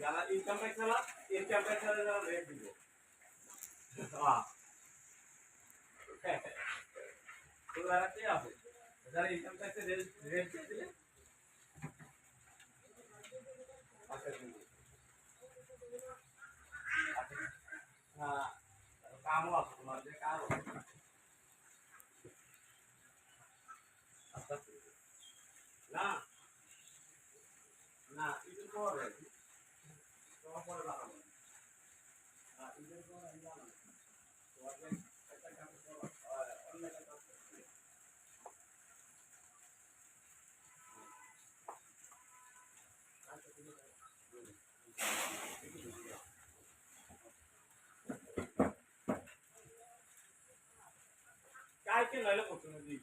যারা income tax চালা income tax যারা রেট দিব আছে যারা ইনকাম ট্যাক্সের রেট দিয়ে দিলে আচ্ছা। হ্যাঁ কামও আছে তোমার, যে কাজ আচ্ছা না না, ঈদের পরে। তোমার পরে লাগাবো না, ঈদের পরে আমি লাগাবো তোমার একটা কাজ করো অন্য একটা কাজ করো 加进来嘞，我真的的。